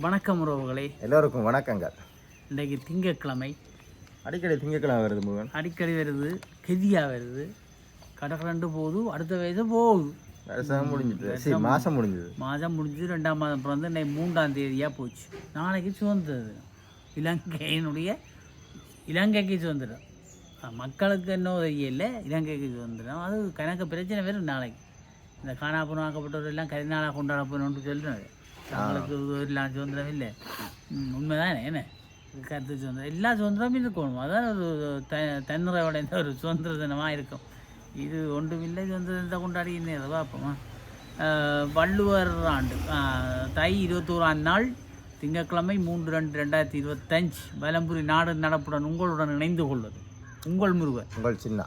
வணக்கம் உறவுகளே. எல்லோருக்கும் வணக்கங்கள். இன்றைக்கு திங்கட்கிழமை. அடிக்கடி திங்கக்கிழமை வருது முருகன். அடிக்கடி வருது கெதியா வருது. கடற்கரண்டு போகுது அடுத்த வயசு போகுது. வருஷம் முடிஞ்சுது. சரி மாசம் முடிஞ்சது. மாதம் முடிஞ்சு ரெண்டாம் மாதம் பிறந்து இன்னைக்கு மூன்றாம் தேதியாக போச்சு. நாளைக்கு சுதந்திர தினம் இலங்கையினுடைய இலங்கைக்கு சுதந்திரம். மக்களுக்கு என்ன தெரியல இலங்கைக்கு சுதந்திரம். அது கணக்கு பிரச்சனை வரும் நாளைக்கு. இந்த ஆக்கப்பட்டவர் எல்லாம் கரிநாளாக கொண்டாட போகணும்னு சொல்கிறாரு தங்களுக்கு எல்லாம் சுதந்திரம் இல்லை உண்மைதானே என்ன கருத்து சுதந்திரம் எல்லா சுதந்திரமும் இருக்கணும் அதான் ஒரு த தன்னுறையோட ஒரு சுதந்திர தினமாக இருக்கும் இது ஒன்றுமில்லை சுதந்திர தினத்தை கொண்டாடி என்ன பார்ப்போமா வள்ளுவர் ஆண்டு தை இருபத்தோராம் நாள் திங்கட்கிழமை மூன்று ரெண்டு ரெண்டாயிரத்தி இருபத்தஞ்சு வலம்புரி நாடு நடப்புடன் உங்களுடன் இணைந்து கொள்வது உங்கள் முருகன் உங்கள் சின்ன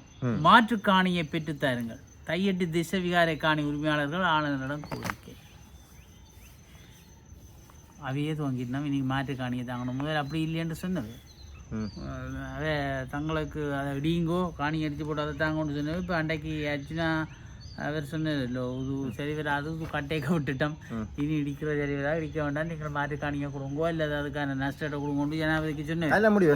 மாற்று காணியை பெற்றுத் தாருங்கள். தையட்டு திசை விகார காணி உரிமையாளர்கள் ஆளுநரிடம் கோரிக்கை. அவையே துவங்கிட்டோம் இன்னைக்கு மாற்று காணியை தாங்கணும். முதல்ல அப்படி இல்லைன்னு சொன்னது அதை தங்களுக்கு அதை இடியுங்கோ காணி அடித்து போட்டு அதை தாங்கன்னு சொன்னது இப்போ அன்றைக்கு ஆச்சுன்னா அவர் சொன்னது இல்லை இது சரி வராது கட்டைக்க விட்டுட்டோம். இனி இடிக்கிற சரி வராது இடிக்க வேண்டாம். நீங்கள் மாற்று காணியை கொடுங்கோ இல்லை அதுக்கான நஷ்டத்தை கொடுங்கொண்டு ஜனாதிபதிக்கு சொன்னேன். நல்ல முடிவு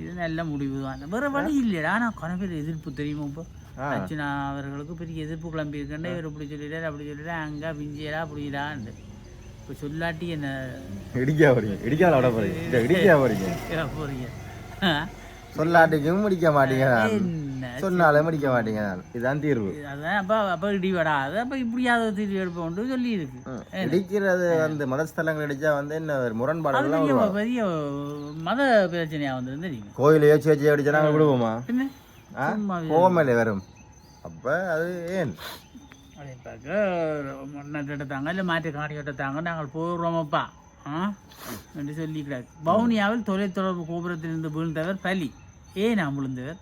இது நல்ல முடிவு தான். வேறு வழி இல்லைடா. ஆனால் கன பேர் எதிர்ப்பு தெரியுமா இப்போ. அர்ச்சனா அவர்களுக்கு பெரிய எதிர்ப்பு கிளம்பி இருக்கேன் இவர் இப்படி சொல்லிட்டார் அப்படி சொல்லிட்டார். அங்கே பிஞ்சியடா அப்படிடான்னு இப்போ சொல்லாட்டி என்ன? இடிக்கா போறீங்க. இடிக்காத போறீங்க. இடிக்கா போறீங்க. போறீங்க? சொல்லாட்டிக்கும் முடிக்க மாட்டீங்க நான். என்ன சொன்னாலும் முடிக்க மாட்டீங்க நான். இதுதான் தீர்வு. அதான் அப்போ அப்போ இடி வடாது அப்போ இப்படியாவது தீர்வு எடுப்போம்னு சொல்லி இருக்கு. இடிக்கிறது வந்து மதஸ்தலங்கள் இடிச்சா வந்து என்ன ஒரு அது முரண்பாடுகள்லாம் பெரிய மத பிரச்சனையாக வந்தது தெரியுமா கோயிலையோ சேச்சியோ அடிச்சா நாங்கள் விடுவோமா? கோவமேலே வரும். அப்ப அது ஏன்? நட்டு எடுத்தாங்க இல்லை மாற்றி காணி எடுத்தாங்க நாங்கள் போடுறோமப்பா. ஆ என்று சொல்லிக்கிறார். வவுனியாவில் தொலைத்தொடர்பு கோபுரத்திலிருந்து விழுந்தவர் பலி. ஏன் நான் விழுந்தவர்?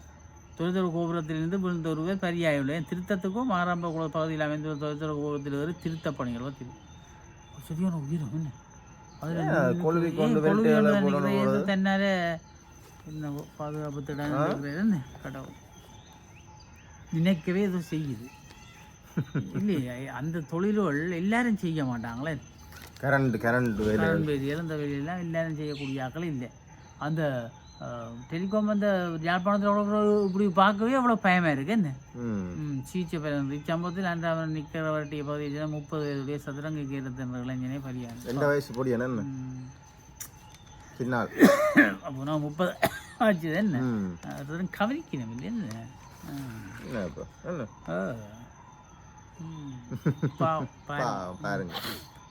தொலைத்தொடர்பு கோபுரத்திலிருந்து விழுந்த ஒருவர் பலியாயுள்ள திருத்தத்துக்கும் மாராம்ப குள பகுதியில் அமைந்த ஒரு தொலைத்தொடர்பு கோபுரத்தில் ஒரு திருத்த பணிகளோ. திரு சரியான உயிரம் என்ன? தன்னால என்ன பாதுகாப்பு திடம் கடவுள். நினைக்கவே ஏதோ செய்யுது. இல்லையே அந்த தொழில்கள் எல்லாரும் செய்ய மாட்டாங்களே. கரண்ட் கரண்ட் கரண்ட் வேலி இறந்த வேலையெல்லாம் எல்லாரும் செய்யக்கூடிய ஆட்கள் இல்லை. அந்த டெலிகாம் அந்த யாழ்ப்பாணத்தில் இப்படி பார்க்கவே அவ்வளோ பயமாக இருக்கு. என்ன? சீச்சை பிறந்து இச்சம்பவத்தில் அன்றாவது நிற்கிற வரட்டிய பகுதியில் முப்பது வயதுடைய சதுரங்க கீரத்து என்ற இளைஞனே பலியானது. ரெண்டு வயசு பொடி என்ன சின்னால் அப்போ நான் முப்பது ஆச்சு என்ன? கவனிக்கணும் இல்லை என்ன? பாருங்க.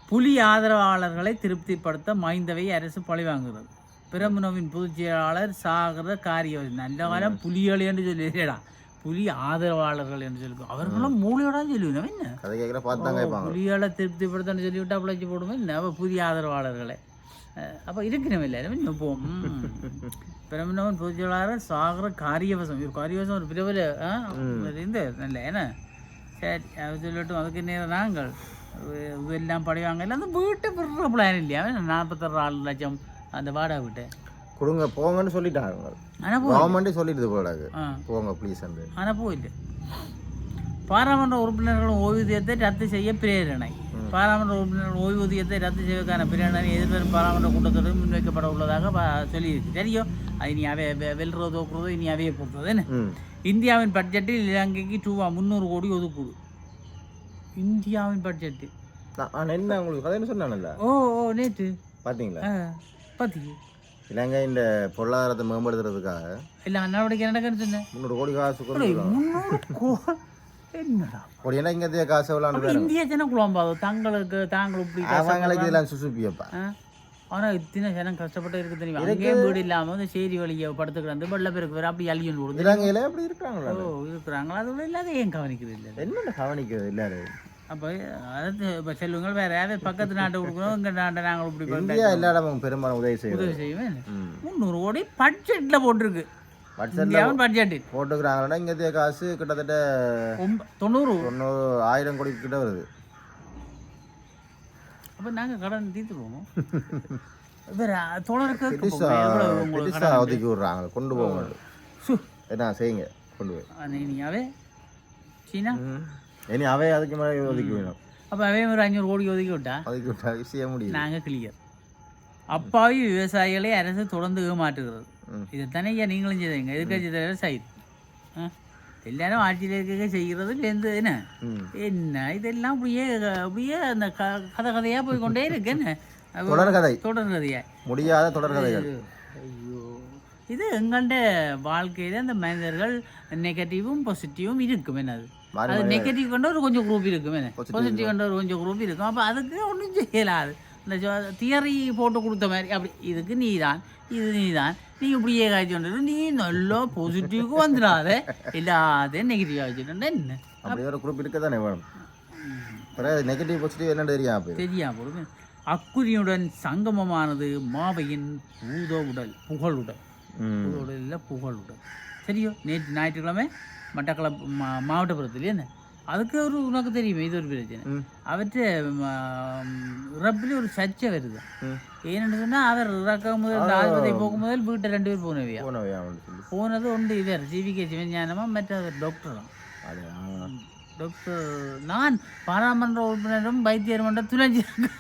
புலி ஆதரவாளர்களை திருப்திப்படுத்த மைந்தவை அரசு பழிவாங்குகிறது பிரமுனவின் பொதுச் செயலாளர் சாகர காரிய நல்ல காலம் புலிகள் என்று சொல்லிடா புலி ஆதரவாளர்கள் என்று சொல்லி. அவர்களும் மூளையோட சொல்லுவேன் என்ன? புலிகளை திருப்திப்படுத்தன்னு சொல்லிவிட்டா பிழைச்சி போடுவோம் என்ன புதிய ஆதரவாளர்களை. அப்போ இருக்கணும் இல்லை. நிற்போம் பிரமணவன் பொதுச் செயலாளர் சாகர காரியவசம். இவர் காரியவசம் ஒரு பிரபல இந்த நல்ல என்ன? சரி அது சொல்லட்டும் அதுக்கு நேரம் நாங்கள். படிவாங்க இல்லை அந்த வீட்டை விடுற பிளான் இல்லையா நாற்பத்தாறு ஆறு லட்சம் அந்த வாடகை வீட்டை கொடுங்க போங்கன்னு சொல்லிட்டாங்க ஆனால் கவர்மெண்ட்டே சொல்லிடுது ஆ போங்க ப்ளீஸ் அந்த ஆனால் போயில்லை பாராளுமன்ற உறுப்பினர்கள் ஓய்வூதியத்தை ரத்து செய்ய பிரேரணை பாராளுமன்ற உறுப்பினர்கள் ஓய்வூதியத்தை ரத்து செய்வதற்கான பிரேரணை எதிர்வரும் பாராளுமன்ற கூட்டத்தொடர் முன்வைக்கப்பட உள்ளதாக சொல்லியிருக்கு தெரியும் அது இனி அவை வெல்றதோ தோக்குறதோ இனி அவையை பொறுத்தது இந்தியாவின் பட்ஜெட்டில் இலங்கைக்கு ரூபா முந்நூறு கோடி ஒதுக்குடு இந்தியாவின் பட்ஜெட்டு நான் என்ன உங்களுக்கு கதைன்னு சொன்னானல்ல? ஓ ஓ நேற்று பார்த்தீங்களா ஆ பார்த்திக்கு இலங்கை இந்த பொருளாதாரத்தை மேம்படுத்துறதுக்காக இல்லை நடவடிக்கை நடக்குன்னு சொன்னேன். முந்நூறு கோடி காசு முந்நூறு என்னடா? ஏன்னா இங்கே காசு விளாண்டு இந்திய ஜனம் குழம்பாது? தங்களுக்கு தாங்கள் இப்படி அவங்களுக்கு இதெல்லாம் சுசுப்பியப்பா. இத்தனை ஜனம் கஷ்டப்பட்டு இருக்கு தெரியும்? அங்கேயும் வீடு இல்லாம வந்து சேரி வழியை படுத்து கிடந்து வெள்ள பேருக்கு வேற அப்படி கொடுத்து இலங்கையில அப்படி இருக்காங்களா ஓ இருக்கிறாங்களா? அது இல்லாத ஏன் கவனிக்கிறது இல்லை? என்னென்ன கவனிக்கிறது எல்லாரும்? அப்போ அதாவது இப்போ செல்வங்கள் வேற யாராவது பக்கத்து நாட்டை கொடுக்கணும் எங்கள் நாட்டை நாங்கள் இப்படி இந்தியா எல்லா இடமும் பெரும்பாலும் உதவி செய்யுது உதவி செய்வேன் முந்நூறு கோடி பட்ஜெட்டில் போட்டிருக்கு. பட்ஜெட்டில் பட்ஜெட்டு போட்டுக்கிறாங்கன்னா இங்கே காசு கிட்டத்தட்ட தொண்ணூறு. தொண்ணூறு ஆயிரம் கோடி கிட்ட வருது. அப்போ நாங்கள் கடன் தீர்த்துருவோம் வேற தொடர்க்கு ஒதுக்கி விடுறாங்க. கொண்டு போக என்ன செய்யுங்க. கொண்டு போய். சீனா? இனி அவை அதுக்கு மேலே ஒதுக்கி வேணும் அப்போ அவே ஒரு அஞ்சூறு கோடி ஒதுக்கி விட்டா ஒதுக்கி விட்டா செய்ய முடியும் நாங்கள் கிளியர் அப்பாவி விவசாயிகளை அரசு தொடர்ந்து ஏமாற்றுகிறது. இதை தானே ஐயா நீங்களும் செய்தீங்க எதிர்கட்சி தலைவர் சைத்? எல்லாரும் ஆட்சியில் இருக்க செய்கிறது சேர்ந்து என்ன என்ன இதெல்லாம் அப்படியே அப்படியே அந்த க கதை கதையாக போய் கொண்டே இருக்கு என்ன தொடர்கதை தொடர் கதையா முடியாத தொடர்கதைகள் ஐயோ இது எங்கள்ட வாழ்க்கையில் அந்த மனிதர்கள் நெகட்டிவும் பாசிட்டிவும் இருக்கும் என்னது அது நெகட்டிவ் கொண்ட ஒரு கொஞ்சம் குரூப் இருக்கும் என்ன? பாசிட்டிவ் கொண்ட ஒரு கொஞ்சம் குரூப் இருக்கும். அப்போ அதுக்கு ஒன்றும் செய்யலாது இந்த தியரி போட்டு கொடுத்த மாதிரி அப்படி இதுக்கு நீ தான் இது நீ தான் நீ இப்படியே காய்ச்சி நீ நல்லா பாசிட்டிவ்க்கு வந்துடாத. எல்லாத்தையும் நெகட்டிவ் காய்ச்சிட்டு என்ன? அப்படி ஒரு குரூப் இருக்க தானே வேணும் நெகட்டிவ் பாசிட்டிவ் என்னன்னு தெரியும் தெரியாம போடுங்க அக்குரியுடன் சங்கமமானது மாவையின் பூத உடல் புகழுடல். ம். புகழுடலில் புகழுடல். சரியோ? நேற்று ஞாயிற்றுக்கிழமை? மட்டக்களப்பு மா மாவட்டப்புறத்துலேயே அதுக்கு ஒரு உனக்கு தெரியுமே இது ஒரு பிரச்சனை. அவற்ற ரப்பில் ஒரு சர்ச்சை வருது. ஏன்னு சொன்னால் அவர் இறக்கும் முதல் ஆஸ்பத்திரி போகும் முதல் வீட்டை ரெண்டு பேர் போனவையா? போனது ஒன்று இவர் ஜிவிகே சிவஞானமா மற்ற டாக்டரும் டாக்டர் நான் பாராளுமன்ற உறுப்பினரும் வைத்தியர் மன்றம் துணைஞ்சிருக்கேன்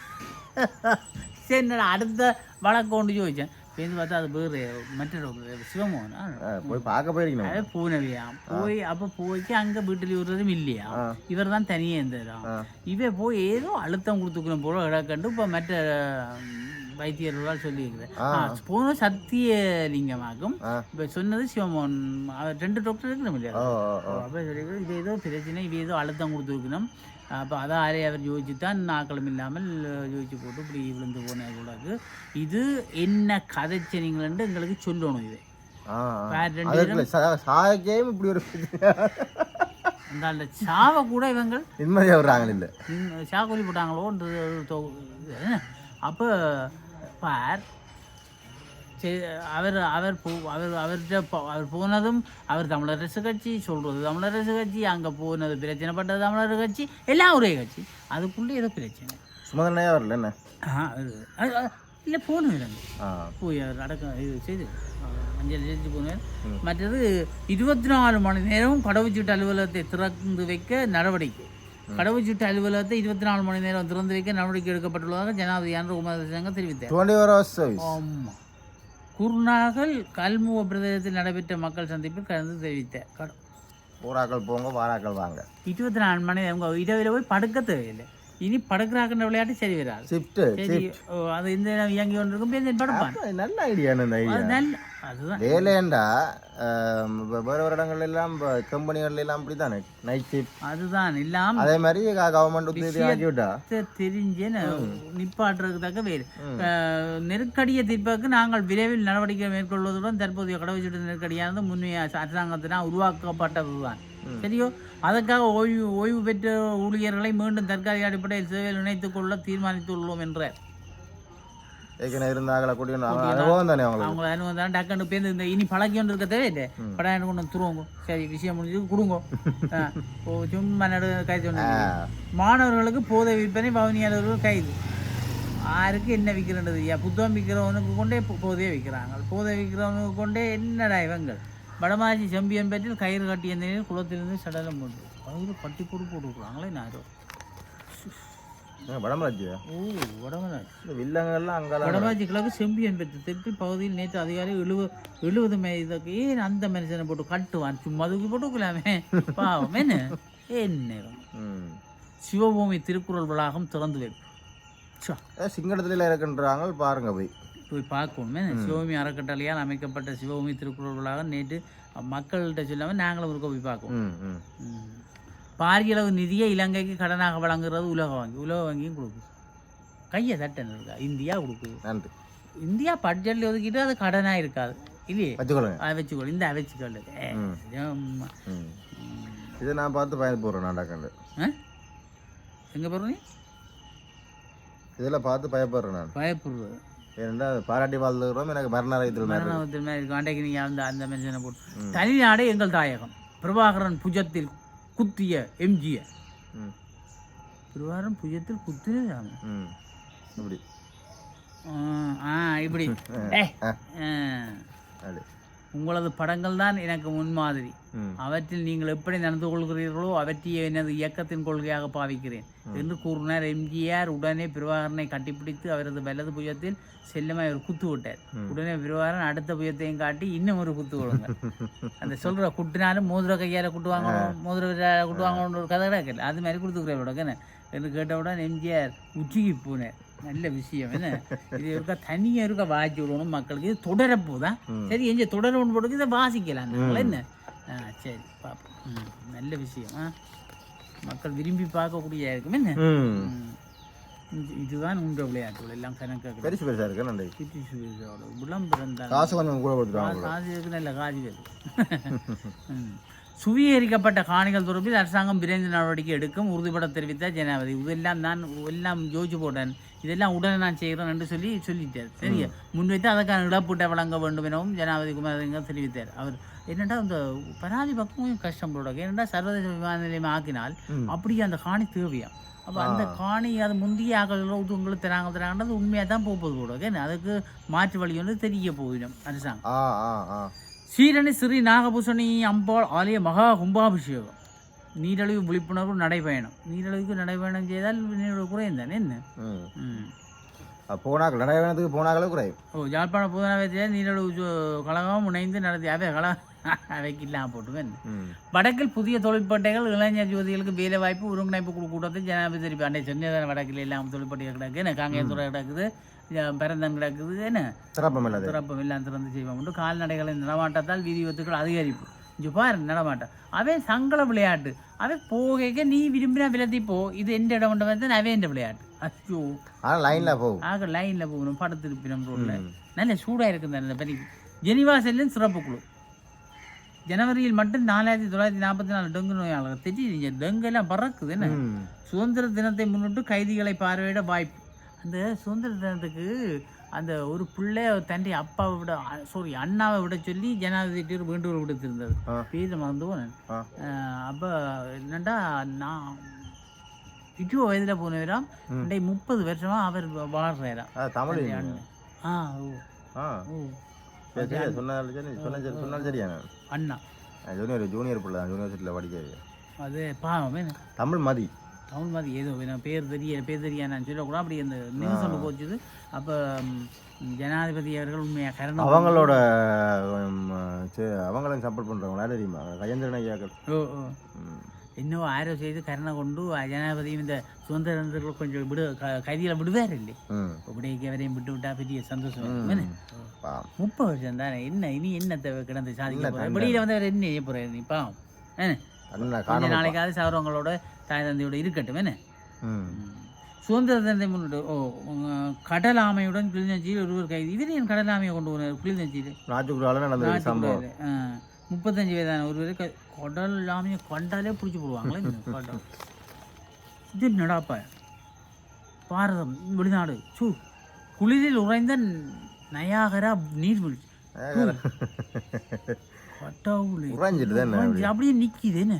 சரி நான் அடுத்த வழக்கு கொண்டு ചോദിച്ചேன் பேருந்து பார்த்தா அது வேறு மற்ற டாக்டர் சிவமோகன் போய் பார்க்க போயிருக்கணும் அது பூனவியா போய் அப்போ போய்க்கு அங்கே வீட்டில் விடுறதும் இல்லையா. இவர் தான் தனியே இருந்தாராம் ஆ. இவ போய் ஏதோ அழுத்தம் கொடுத்துக்கணும் போல கிடக்கண்டு இப்போ மற்ற வைத்தியர்களால் சொல்லியிருக்கிறேன் போன சத்தியலிங்கமாகும். இப்போ சொன்னது சிவமோகன் அவர் ரெண்டு டாக்டர் ஓ ஓ அப்போ சொல்லிக்கிறேன் இது ஏதோ பிரச்சனை இது ஏதோ அழுத்தம் கொடுத்துருக்கணும் அப்போ அதை ஆரே அவர் யோசிச்சு தான் நாக்களும் இல்லாமல் யோசிச்சு போட்டு இப்படி விழுந்து போன கூடாது இது என்ன கதைச்சனிங்களு எங்களுக்கு சொல்லணும் இது ஆ ஆ. வேற ரெண்டு அதுக்குள்ள சா- சாயக்கேயும் இப்படி ஒரு அந்த அந்த சாவை கூட இவங்கள் நிம்மதியாக விடுறாங்க இல்லை போட்டாங்களோன்றது? அப்போ பார் சரி, அவர் அவர் போ அவர் அவர்கிட்ட அவர் போனதும் அவர் தமிழரசு கட்சி சொல்கிறது தமிழரசு கட்சி அங்கே போனது பிரச்சனைப்பட்டது தமிழர் கட்சி எல்லாம் ஒரே கட்சி. அதுக்குள்ளே ஏதோ பிரச்சனை. சுமதனையா வரல என்ன? இல்லை ஆ. போய் அவர் அடக்கம் இது செய்து அஞ்சலி செலுத்தி போனார் மற்றது இருபத்தி நாலு மணி நேரமும் கடவுச்சீட்டு அலுவலகத்தை திறந்து வைக்க நடவடிக்கை. கடவுச்சீட்டு அலுவலகத்தை இருபத்தி நாலு மணி நேரம் திறந்து வைக்க நடவடிக்கை எடுக்கப்பட்டுள்ளதாக ஜனாதிபதி அன்று குமாரசங்க தெரிவித்தார். ஆமாம் குருநாகல் கல்முவ பிரதேசத்தில் நடைபெற்ற மக்கள் சந்திப்பில் கலந்து தெரிவித்தார். போராக்கள் போங்க வாராக்கள் வாங்க. இருபத்தி நாலு மணி நேரம் இரவில் போய் படுக்க தேவையில்லை. இனி படுக்கிறாக்குன்ற விளையாட்டு சரி வராது. ஷிஃப்ட்டு சரி அது இந்த இயங்கி கொண்டிருக்கும் பேருந்து படுப்பான். நல்ல ஐடியா அது நல்ல அதுதான். வேலையண்டா வேறு இடங்கள்ல எல்லாம் கம்பெனிகள்ல எல்லாம் அப்படி தானே நைட் ஷிஃப்ட் அதுதான் இல்லாம அதே மாதிரி கவர்மெண்ட் உத்தியோகம் ஆக்கி விட்டா தெரிஞ்சு நிப்பாட்டுறதுக்கு தக்க வேறு. நெருக்கடியை தீர்ப்பதற்கு நாங்கள் விரைவில் நடவடிக்கை மேற்கொள்வதுடன் தற்போதைய கடவுச்சீட்டு நெருக்கடியானது முன்னைய அரசாங்கத்தினால் உருவாக்கப்பட்டதுதான். சரியோ அதற்காக ஓய்வு ஓய்வு பெற்ற ஊழியர்களை மீண்டும் தற்காலிக அடிப்படையில் சேவையில் இணைத்துக் கொள்ள தீர்மானித்துள்ளோம் என்ற ஏற்கனவே இருந்தாங்களா அவங்க அனுபவம் தானே அவங்களுக்கு? அவங்கள அனுபவம் தான். டக்குன்னு பேருந்து இந்த இனி பழக்கி கொண்டு இருக்க தேவையில்லை படம் வந்து துருவோங்க. சரி விஷயம் முடிஞ்சு கொடுங்க. ஓ, சும்மா நடு கை சொன்ன மாணவர்களுக்கு போதை விற்பனை பவனியாளர்கள் கைது. யாருக்கு என்ன விற்கிறன்றது? ஐயா புத்தகம் விற்கிறவனுக்கு கொண்டே போதையை விற்கிறாங்க. போதை விற்கிறவனுக்கு கொண்டே என்னடா இவங்கள்? வடமாச்சி செம்பியன் பேட்டில் கயிறு கட்டிய நிலையில் குளத்திலிருந்து சடலம் போட்டு கட்டி போட்டு போட்டுருக்குறாங்களே நாரோ வடமராஜியா ஓ வடமராஜ் இந்த வில்லங்கள்லாம் அங்கெல்லாம் வடமாச்சி கிழக்கு செம்பியன் பெற்று தெற்கு பகுதியில் நேற்று அதிகாலை எழுவ எழுபது மைதக்கு ஏன் அந்த மனுஷனை போட்டு கட்டுவான்? சும்மா அதுக்கு போட்டுக்கலாமே. பாவம் என்ன? என்ன ம். சிவபூமி திருக்குறள் வளாகம் திறந்து வைப்பு. சிங்களத்துல இருக்குன்றாங்க பாருங்க போய். போய் பார்க்கணுமே சிவபூமி அறக்கட்டளையால் அமைக்கப்பட்ட சிவபூமி திருக்குறள் வளாகம் நேற்று மக்கள்கிட்ட சொல்லாமல் நாங்களும் ஒருக்க போய் பார்க்கணும் ம் ம். ம். பாரியளவு நிதியை இலங்கைக்கு கடனாக வழங்குறது உலக வங்கி. உலக வங்கியும் கொடுக்குது. கையை தட்டன் இருக்கா இந்தியா கொடுக்குது. நன்றி. இந்தியா பட்ஜெட்டில் ஒதுக்கிட்டு அது கடனாக இருக்காது. இல்லையே? அதை வச்சுக்கொள்ளு இந்த வச்சுக்கொள்ளு. ஏ, ம். ஆமா. ம். இதை நான் பார்த்து பயந்து போடுறேன் நான்டா கண்டு ஆ? எங்கே போகிற நீ இதெல்லாம் பார்த்து பயப்படுறேன் நான். பயப்படுறது. ஏன்னா பாராட்டி வாழ்ந்துக்கிறோம் எனக்கு மரணத்தில் மேலே மரணத்தில் இருக்கும் அன்றைக்கு நீங்கள் அந்த அந்த மனுஷனை போட்டு. தனிநாடே எங்கள் தாயகம். பிரபாகரன் புஜத்தில் குத்திய எம்ஜிஆர். ம். பிரபாகரன் புஜத்தில் குத்திய ம். இப்படி ஆ இப்படி. ஆ. அது உங்களது படங்கள் தான் எனக்கு முன்மாதிரி. அவற்றில் நீங்கள் எப்படி நடந்து கொள்கிறீர்களோ அவற்றையே எனது இயக்கத்தின் கொள்கையாக பாவிக்கிறேன். என்று கூறினார் எம்ஜிஆர். உடனே பிரபாகரனை கட்டிப்பிடித்து அவரது வலது புயத்தில் செல்லமாய் ஒரு குத்து விட்டார் உடனே பிரபாகரன் அடுத்த புயத்தையும் காட்டி இன்னும் ஒரு குத்து விடுங்க. அந்த சொல்ற குட்டினாலும் மோதிர கையால் குட்டுவாங்க மோதிர கையால குட்டுவாங்கன்னு ஒரு கதை கிடக்கல அது மாதிரி கொடுத்துக்கிறேன் என்று கேட்டவுடன் எம்ஜிஆர் உச்சிக்கு போனேன் நல்ல விஷயம். என்ன? இது இருக்க தனியாக இருக்க வாசி விடணும் மக்களுக்கு. இது தொடரப்போதான் சரி எங்க தொடர ஒன்று போட்டு இதை வாசிக்கலாம் நாங்கள் என்ன? ஆ சரி பார்ப்போம் நல்ல விஷயம். ஆ மக்கள் விரும்பி பார்க்கக்கூடிய இருக்கும். என்ன? இதுதான் உண்ட விளையாட்டுகள். எல்லாம் கணக்காக பெருசு பெருசாக இருக்கு. நன்றி. பிடி சுரேஷோட விளம்பரம் தான் காசு கொஞ்சம் கூட கொடுத்துருவாங்க காசு இருக்கு நல்ல காசு ம். சுவீகரிக்கப்பட்ட காணிகள் தொடர்பில் அரசாங்கம் விரைந்து நடவடிக்கை எடுக்கும். உறுதிபட தெரிவித்த ஜனாதிபதி. இதெல்லாம் நான் எல்லாம் யோசிச்சு போட்டேன் இதெல்லாம் உடனே நான் செய்கிறேன் என்று சொல்லி சொல்லிட்டார். சரியா? முன்வைத்து அதற்கான இழப்பீட்டை வழங்க வேண்டும் எனவும் ஜனாதிபதி குமாரசிங்கம் தெரிவித்தார். அவர் என்னடா இந்த பராதி பக்கமும் கஷ்டம் போட ஏன்னா சர்வதேச விமான நிலையம் ஆக்கினால் அப்படியே அந்த காணி தேவையா? அப்போ அந்த காணி அது முந்தைய ஆகலாம் உங்களுக்கு தராங்க தராங்கன்றது உண்மையாக தான் போகுது ஏன்னா அதுக்கு மாற்று வழி வந்து தெரிய போயிடும் அரசாங்கம். சீரணி ஸ்ரீ நாகபூஷணி அம்பாள் ஆலய மகா கும்பாபிஷேகம். நீரழிவு விழிப்புணர்வு நடைபயணம். நீரழிவுக்கு நடைபயணம் செய்தால் நீரழிவு குறையும் தானே என்ன. போனாக்கள் நடைபயணத்துக்கு போனாக்களே குறையும். ஓ யாழ்ப்பாண புதனவேத்தியில் நீரழிவு கழகம் இணைந்து நடத்தி அவை கழக அவைக்கு இல்லாமல் போட்டுவேன் வடக்கில் புதிய தொழிற்பட்டைகள் இளைஞர் யுவதிகளுக்கு வேலை வாய்ப்பு ஒருங்கிணைப்பு குழு கூட்டத்தில் ஜனாதிபதி அன்னை சொன்னதான வடக்கில் எல்லாம் தொழிற்பட்டைகள் கிடக்கு காங்கேயத்துறை கிடக்குது. இங்க பிறந்தன் கிடக்குது என்ன? சிறப்பம் இல்லாது திறப்பம் எல்லாம் திறந்து செய்வோம் உண்டு கால்நடைகளின் நடமாட்டத்தால் வீதி விபத்துக்கள் அதிகரிப்பு. இங்கே பாரு நடமாட்டம் அவன் சங்கல விளையாட்டு. அவன் போகைக்க நீ விரும்பினா விலத்தி போ. இது எந்த இடம் கொண்டு வந்து அவன் எந்த விளையாட்டு. அச்சோ ஆனால் லைனில் போகும். ஆக லைனில் போகணும். படத்திருப்பினம் ரோட்டில் நல்ல சூடாக இருக்குது அந்த பனி ஜெனிவா செல்லின் சிறப்பு குழு. ஜனவரியில் மட்டும் நாலாயிரத்தி தொள்ளாயிரத்தி நாற்பத்தி நாலு டெங்கு நோயாளர்கள். தெரியுது டெங்கு எல்லாம் பறக்குது என்ன? சுதந்திர தினத்தை முன்னிட்டு கைதிகளை பார்வையிட வாய்ப்பு. அந்த சுதந்திர தினத்துக்கு அந்த ஒரு பிள்ளை தன்னுடைய அப்பாவை விட சாரி அண்ணாவை விட சொல்லி ஜனாதிபதி ஒரு வேண்டுகோள் விடுத்திருந்தது. பேர் மறந்து போனேன் ஆ. அப்போ என்னண்டா நான் இட்டு வயதில் போனவராம் இன்றைக்கு முப்பது வருஷமா அவர் வாழ்றாராம் ஆ தமிழ் ஆ ஓ. ஆ. ஓ. அண்ணா. ஜூனியர் ஜூனியர் பிள்ளை தான் ஜூனிவர்சிட்டியில் படிக்கிறது அது பாவம். தமிழ் மதி. தமிழ் மாதிரி ஏதோ நான் பேர் தெரிய பேர் தெரிய நான் சொல்லக்கூடாது. அப்படி அந்த நியூஸ் ஒன்று போச்சுது அப்போ ஜனாதிபதி அவர்கள் உண்மையாக கரணம் அவங்களோட ம், சரி, அவங்களும் சப்போர்ட் பண்ணுறவங்களா தெரியுமா? கஜேந்திரன் ஐயாக்கள் ஓ ஓ. என்னவோ ஆரோ செய்து கருணை கொண்டு ஜனாதிபதியும் இந்த சுதந்திர கொஞ்சம் விடு க- கைதிகளை விடுவார் இல்லை அப்படியே வரையும் விட்டு விட்டா பெரிய சந்தோஷம் முப்பது வருஷம் தானே என்ன இனி என்னத்தை கிடந்து சாதிக்க போகிறேன் வெளியில் வந்து அவர் என்ன செய்ய போகிறார் காணும் நாளைக்காவது சௌரவங்களோட தாய் தந்தையோட இருக்கட்டும் என்ன? சுதந்திர தினத்தை முன்னிட்டு ஓ கடல் ஆமையுடன் கிளிநொச்சியில் ஒருவர் கைது. இவர் ஏன் கடல் ஆமையை கொண்டு போனார் கிளிநொச்சியில்? நடந்த சம்பவம். முப்பத்தஞ்சு வயதான ஒருவர் கடல் ஆமையை கண்டாலே பிடிச்சி போடுவாங்களே கடல். இது நடாப்ப பாரதம் வெளிநாடு சூ. குளிரில் உறைந்த நயாகரா நீர்வீழ்ச்சி. அப்படியே நிக்குது என்ன?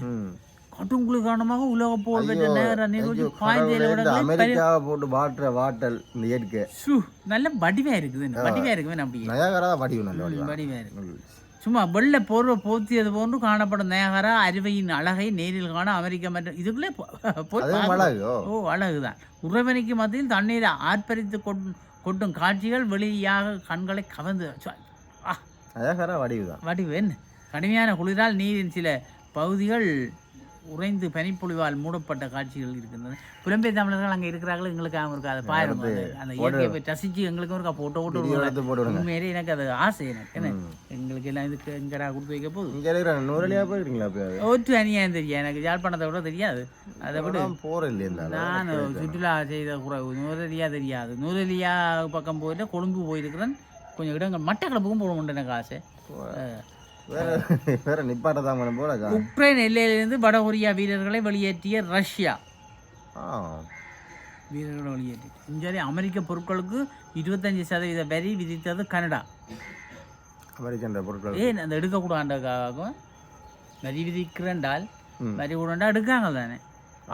ம் கட்டுங்குளி காரணமாக உலக புகழ் பெற்ற நேர அமெரிக்காவை போட்டு வாட்டுற வாட்டல் இந்த இயற்கை. சு நல்ல வடிவா இருக்குது வடிவா இருக்குது அப்படியே. நயாகரா வடிவு நல்ல வடிவா. வடிவா இருக்கு. சும்மா வெள்ளை போர்வை போர்த்தியது போன்று காணப்படும் நயகரா அருவையின் அழகை நேரில் காண அமெரிக்கா மற்றும் இதுக்குள்ளே ஓ அழகுதான். உறைவனைக்கு மத்தியில் தண்ணீரை ஆர்ப்பரித்து கொட்டும் காட்சிகள் வெளியாக கண்களை கவர்ந்து வடிவு வடிவு என்ன? கடுமையான குளிரால் நீரின் சில பகுதிகள் உறைந்து பனிப்பொழிவால் மூடப்பட்ட காட்சிகள் இருக்கின்றன. புலம்பெயர் தமிழர்கள் அங்கே இருக்கிறார்கள் எங்களுக்கு அவங்க இருக்கு அதை பாருங்க அந்த இயற்கையை போய் ரசிச்சு எங்களுக்கும் இருக்கா போட்டோ போட்டு உண்மையிலே எனக்கு அது ஆசை எனக்கு. என்ன? எங்களுக்கு எல்லாம் இதுக்கு எங்கடா கொடுத்து வைக்க போகுது? ஒற்று அநியாயம் தெரியும் எனக்கு யாழ்ப்பாணத்தை விட தெரியாது. அதை விட? நான் சுற்றுலா செய்த குறைவு நூறலியா தெரியாது. நூறலியா பக்கம் போயிட்டு கொழும்பு போயிருக்கிறேன். கொஞ்சம் இடங்கள் மட்டக்களப்புக்கும் போக முடியும் எனக்கு ஆசை. வேற வேற நிப்பாட்ட தான் போல உக்ரைன் எல்லையிலிருந்து வடகொரியா வீரர்களை வெளியேற்றிய ரஷ்யா. வீரர்களை வெளியேற்றி. இங்கே அமெரிக்க பொருட்களுக்கு இருபத்தஞ்சி சதவீத வரி விதித்தது கனடா. அமெரிக்கன் பொருட்கள் ஏன் அந்த எடுக்கக்கூடாதுக்காக வரி விதிக்கிறேன்டால். வரி கூடண்டா எடுக்காங்க தானே.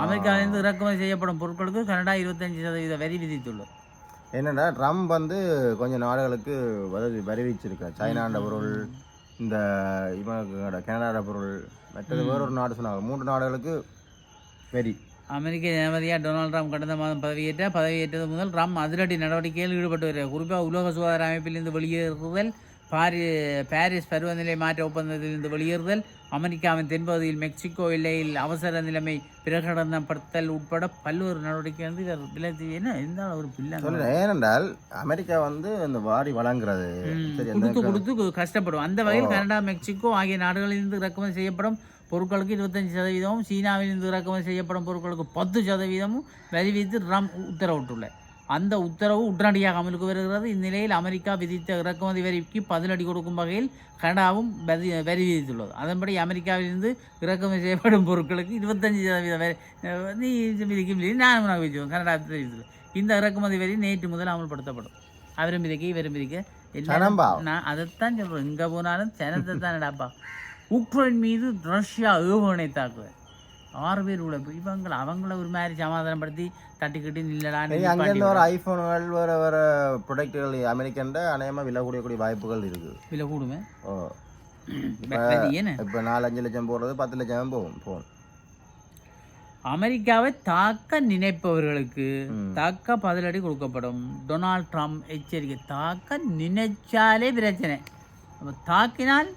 அமெரிக்காவிலிருந்து இறக்குமதி செய்யப்படும் பொருட்களுக்கு கனடா இருபத்தஞ்சி சதவீத வரி விதித்துள்ளது. என்னன்னா ட்ரம்ப் வந்து கொஞ்சம் நாடுகளுக்கு வரி விதிச்சிருக்கார். சைனாண்ட பொருள் இந்த இவங்க கனடாட பொருள் மற்றது வேறொரு நாடு சொன்னாங்க. மூன்று நாடுகளுக்கு வரி அமெரிக்க ஜனாதிபதியாக டொனால்ட் ட்ரம்ப் கடந்த மாதம் பதவியேற்ற பதவியேற்றது முதல் ட்ரம்ப் அதிரடி நடவடிக்கையில் ஈடுபட்டு வருகிறார். குறிப்பாக உலக சுகாதார அமைப்பிலிருந்து வெளியேறுதல் பாரி பாரிஸ் பருவநிலை மாற்ற ஒப்பந்தத்திலிருந்து வெளியேறுதல் அமெரிக்காவின் தென்பகுதியில் மெக்சிகோ எல்லையில் அவசர நிலைமை பிரகடனப்படுத்தல் உட்பட பல்வேறு நடவடிக்கை வந்து விலத்தி என்ன இருந்தாலும் ஒரு பிள்ளை ஏனென்றால் அமெரிக்கா வந்து இந்த வாரி வழங்குறது. அந்த கொடுத்து கொடுத்து கஷ்டப்படும். அந்த வகையில் கனடா மெக்சிகோ ஆகிய நாடுகளிலிருந்து இறக்குமதி செய்யப்படும் பொருட்களுக்கு இருபத்தஞ்சி சதவீதமும் சீனாவிலிருந்து இறக்குமதி செய்யப்படும் பொருட்களுக்கு பத்து சதவீதமும் வரி விதித்து ரம் உத்தரவிட்டுள்ளார். அந்த உத்தரவு உடனடியாக அமலுக்கு வருகிறது. இந்நிலையில் அமெரிக்கா விதித்த இறக்குமதி வரிக்கு பதிலடி கொடுக்கும் வகையில் கனடாவும் வரி வரி விதித்துள்ளது. அதன்படி அமெரிக்காவிலிருந்து இறக்குமதி செய்யப்படும் பொருட்களுக்கு இருபத்தஞ்சி சதவீத வரி நீ விதிக்கும் இல்லை நானும் நான் விதிச்சோம் கனடா விதித்தது இந்த இறக்குமதி வரி நேற்று முதல் அமல்படுத்தப்படும். அவரும் விதிக்க இவரும் விதிக்க. நான் அதைத்தான் சொல்கிறேன் எங்கே போனாலும் சனத்தை தானடாப்பா உக்ரைன் மீது ரஷ்யா ஏவுகணை தாக்குதல் ஆறு பேர் உள்ள இவங்களை அவங்கள ஒரு மாதிரி சமாதானப்படுத்தி தட்டி கட்டி நில்லடான்னு நீங்க அங்கேருந்து வர ஐஃபோன்கள் வேற வேற ப்ரொடக்ட்டுகள் அமெரிக்கன்ட அநேகமாக விலை கூடிய வாய்ப்புகள் இருக்குது விலை கூடுமே ஓ. இப்போ நாலஞ்சு லட்சம் போடுறது பத்து லட்சம் போகும் ஃபோன் அமெரிக்காவை தாக்க நினைப்பவர்களுக்கு. தாக்க பதிலடி கொடுக்கப்படும். டொனால்ட் ட்ரம்ப் எச்சரிக்கை தாக்க நினைச்சாலே பிரச்சனை. அப்ப தாக்கினால்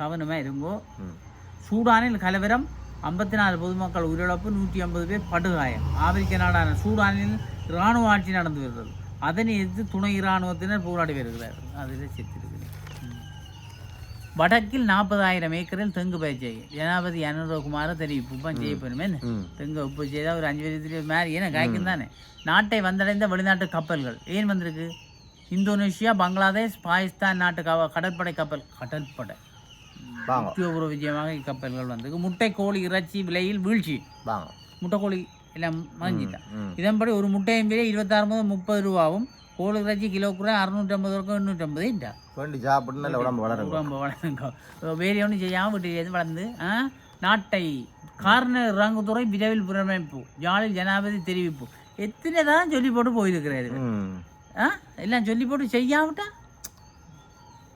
கவனமாக இருங்கோ. சூடானில் கலவரம் ஐம்பத்தி நாலு பொதுமக்கள் உயிரிழப்பு நூற்றி ஐம்பது பேர் படுகாயம். ஆப்பிரிக்க நாடான சூடானில் இராணுவ ஆட்சி நடந்து வருகிறது. அதனை எதிர்த்து துணை இராணுவத்தினர் போராடி வருகிறார்கள் அதில் செத்திருக்கிறது ம். வடக்கில் நாற்பதாயிரம் ஏக்கரில் தெங்கு பயிற்சி ஜனாபதி அனுரகுமார தெரிவிப்பு. இப்போ ம். தெங்கு உப்பு செய்தால் ஒரு அஞ்சு வருஷத்துலேயே மேரி ஏன்னா காய்க்கும் தானே. நாட்டை வந்தடைந்த வெளிநாட்டு கப்பல்கள். ஏன் வந்திருக்கு? இந்தோனேஷியா பங்களாதேஷ் பாகிஸ்தான் நாட்டு கடற்படை கப்பல். கடற்படை. வாங்க. உத்தியோகபூர்வ விஜயமாக இக்கப்பல்கள் வந்தது முட்டை கோழி இறைச்சி விலையில் வீழ்ச்சி. வாங்க. முட்டைக்கோழி எல்லாம் மறைஞ்சிட்டான் இதன்படி ஒரு முட்டையின் விலை இருபத்தாறு முதல் முப்பது ரூபாவும் கோழி இறைச்சி கிலோ கூட அறுநூற்றம்பது ரூபாய் எண்ணூற்றம்பது இட்டா வேண்டி சாப்பிட்டு உடம்பு வளருங்க. ரொம்ப வளர்ந்துங்க வேறு ஒன்றும் செய்யாமல் வீட்டில் வளர்ந்து நாட்டை காரண இறங்குதுறை விரைவில் புறமைப்பு ஜாலில் ஜனாதிபதி தெரிவிப்பு. எத்தனை தான் சொல்லி போட்டு போயிருக்கிறாரு ஆ? எல்லாம் சொல்லி போட்டு செய்யாவிட்டா?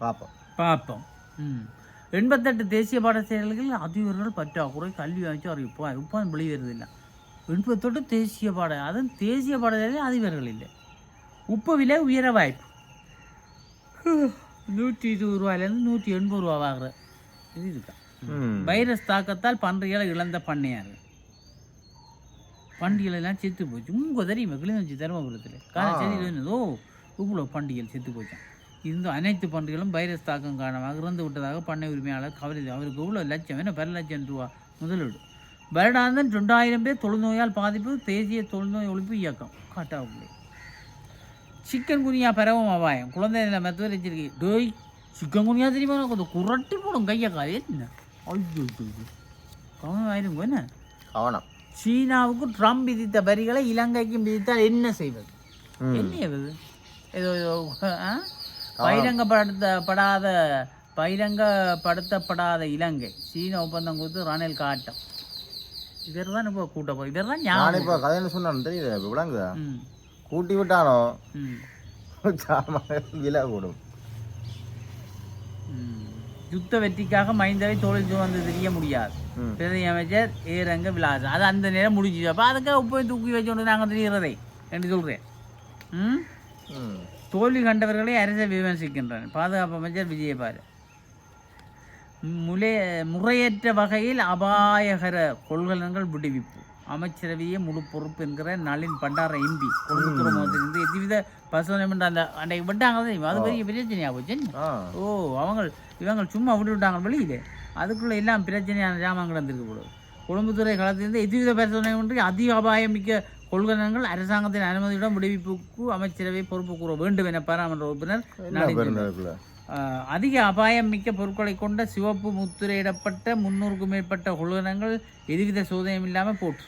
பார்ப்போம் பார்ப்போம் ம். எண்பத்தெட்டு தேசிய பாடசாலைகளில் அதிபர்கள் பற்றாக்குறை கல்வி அமைச்சு அறிவிப்போம் இப்போ வெளியேறதில்லை. எண்பத்தெட்டு தேசிய பாட அதுவும் தேசிய பாடசாலையில் அதிபர்கள் இல்லை. உப்பு விலை உயர வாய்ப்பு. நூற்றி இருபது ரூபாயிலேருந்து நூற்றி எண்பது ரூபா ஆகிற இது இருக்கா? வைரஸ் தாக்கத்தால் பன்றிகளை இழந்த பண்ணையார். பண்டிகைகள் எல்லாம் செத்து போச்சு. உங்க தெரியுமா கிளிநொச்சி தருமபுரத்தில்? காலச்சேரியில் ஓ இவ்வளோ பண்டிகைகள் செத்து போச்சான் இந்த அனைத்து பண்டிகைகளும் வைரஸ் தாக்கம் காரணமாக இறந்து விட்டதாக பண்ணை உரிமையாளர் கவலை அவருக்கு இவ்வளோ லட்சம் என்ன? பல லட்சம் ரூபா முதலீடு. வருடாந்தன் ரெண்டாயிரம் பேர் தொழுநோயால் பாதிப்பு தேசிய தொழுநோய் ஒழிப்பு இயக்கம். காட்டாவுக்குள்ளே சிக்கன் குனியா பரவும் அபாயம். குழந்தை நிலை மருத்துவர் எச்சரிக்கை. டோய் சிக்கன் குனியா தெரியுமா கொஞ்சம் குரட்டி போடும் கையை கால். என்ன? ஐயோ. கவனம் ஆயிருங்க என்ன? கவனம். சீனாவுக்கு ட்ரம்ப் விதித்த வரிகளை இலங்கைக்கும் விதித்தால் என்ன செய்வது? என்ன ஏதோ ஏதோ, ஆ? பகிரங்கப்படுத்தப்படாத பகிரங்கப்படுத்தப்படாத இலங்கை. சீன ஒப்பந்தம் கொடுத்து ரணில் காட்டம். இவர் தான் இப்போ கூட்ட போய் இவர் தான் நான் இப்போ கதைன்னு சொன்னான்னு தெரியுது? இப்போ விளங்குதா? கூட்டி விட்டானோ விலை கூடும். யுத்த வெற்றிக்காக மைந்தவை தோளில் சுமந்து தெரிய முடியாது. பிரதி அமைச்சர் ஏரங்க விலாசம். அது அந்த நேரம் முடிஞ்சுச்சு. அப்போ அதுக்காக போய் தூக்கி வச்சோண்டு நாங்கள் தெரிகிறதே என்று சொல்கிறேன் ம்? ம். தோல்வி கண்டவர்களை அரசை விமர்சிக்கின்றனர் பாதுகாப்பு அமைச்சர் விஜயபால். முலே முறையற்ற வகையில் அபாயகர கொள்கலன்கள் விடுவிப்பு. அமைச்சரவையே முழு பொறுப்பு என்கிற நளின் பண்டார எம்பி. கொழும்பு துறைமுகத்திலிருந்து எதுவித பசுவனம் அந்த அன்றைக்கு விட்டாங்க தெரியுமா? அது பெரிய பிரச்சனையாக போச்சு? ஓ அவங்க இவங்க சும்மா விட்டு விட்டாங்க வெளியில. அதுக்குள்ள எல்லாம் பிரச்சனையான ஜாமான் கிடந்திருக்கு போல. கொழும்புத்துறை களத்திலிருந்து எதுவித பரிசோதனை அதிக அபாயம் மிக்க கொள்கலன்கள் அரசாங்கத்தின் அனுமதியுடன் விடுவிப்புக்கு அமைச்சரவை பொறுப்பு கூற வேண்டும் என பாராளுமன்ற உறுப்பினர் அதிக அபாயம் மிக்க பொருட்களை கொண்ட சிவப்பு முத்திரையிடப்பட்ட முன்னூறுக்கும் மேற்பட்ட கொள்கலன்கள் எதுவித சோதனையும் இல்லாமல் போட்டு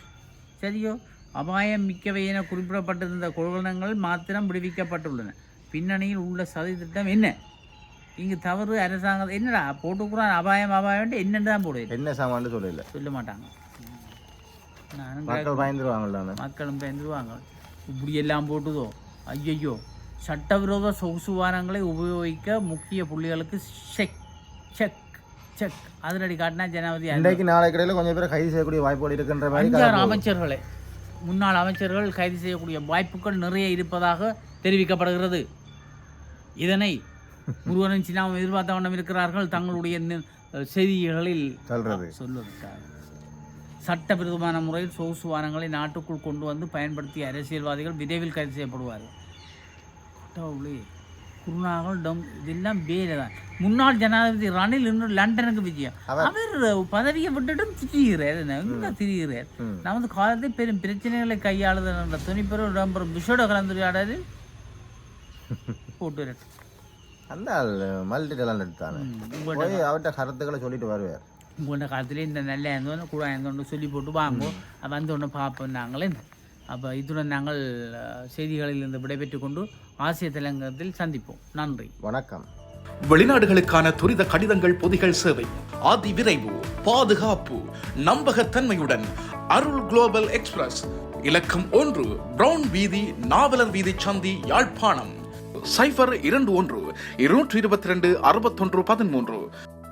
சரியோ? அபாயம் மிக்கவை என குறிப்பிடப்பட்டிருந்த கொள்கலங்கள் மாத்திரம் விடுவிக்கப்பட்டுள்ளன. பின்னணியில் உள்ள சதி திட்டம் என்ன? இங்கு தவறு அரசாங்கம் என்னடா போட்டுக்குறான் அபாயம் அபாயம் என்னன்னு தான் போடுவேன் என்ன சாமான்னு சொல்லல. சொல்ல மாட்டாங்க. மக்கள் பயந்துருவாங்கல்ல மக்களும் பயந்துருவாங்க. இப்படி எல்லாம் போட்டுதோ? ஐயையோ. சட்டவிரோத சொகுசு வாகனங்களை உபயோகிக்க முக்கிய புள்ளிகளுக்கு செக் செக் செக். அதிரடி காட்டினா ஜனாதிபதி இன்றைக்கு நாளைக்கு இடையில கொஞ்சம் பேர் கைது செய்யக்கூடிய வாய்ப்புகள் இருக்கின்ற மாதிரி அமைச்சர்களை. முன்னாள் அமைச்சர்கள் கைது செய்யக்கூடிய வாய்ப்புகள் நிறைய இருப்பதாக தெரிவிக்கப்படுகிறது. இதனை முருகனும் சின்னாவும் எதிர்பார்த்த வண்ணம் இருக்கிறார்கள். தங்களுடைய செய்திகளில் சொல்றது. சட்டவிரோதமான முறையில் சொகுசு வாகனங்களை நாட்டுக்குள் கொண்டு வந்து பயன்படுத்திய அரசியல்வாதிகள் விரைவில் கைது செய்யப்படுவார்கள். கடவுளே குருநாகல் டம் இதெல்லாம் வேலை தான். முன்னாள் ஜனாதிபதி ரணில் இன்னும் லண்டனுக்கு விஜயம். அவர் பதவியை விட்டுட்டு திரிகிறார் என்ன திரிகிறார். நமது காலத்தில் பெரும் பிரச்சனைகளை கையாளுதல் என்ற துணிப்பெரும் இடம்பெறும் விஷோட கலந்துரையாடலில் போட்டு. அந்த மல்டி டேலண்ட் தானே. அவர்கிட்ட கருத்துக்களை சொல்லிட்டு வருவார். உங்களோட காலத்துல இந்த நல்ல இருந்தோன்னு கூட இருந்தோன்னு சொல்லி போட்டு வாங்குவோம் அப்போ வந்து ஒன்று பார்ப்போம் நாங்களே அப்போ இத்துடன் நாங்கள் அஹ், செய்திகளில் இருந்து விடைபெற்றுக் கொண்டு ஆசிய தலைங்கத்தில் சந்திப்போம் நன்றி வணக்கம் வெளிநாடுகளுக்கான துரித கடிதங்கள் பொதிகள் சேவை அதி விரைவு பாதுகாப்பு நம்பகத்தன்மையுடன் அருள் குளோபல் எக்ஸ்பிரஸ் இலக்கம் ஒன்று பிரவுன் வீதி நாவலர் வீதி சந்தி யாழ்ப்பாணம் சைபர் இரண்டு ஒன்று இருநூற்றி இருபத்தி ரெண்டு அறுபத்தொன்று பதிமூன்று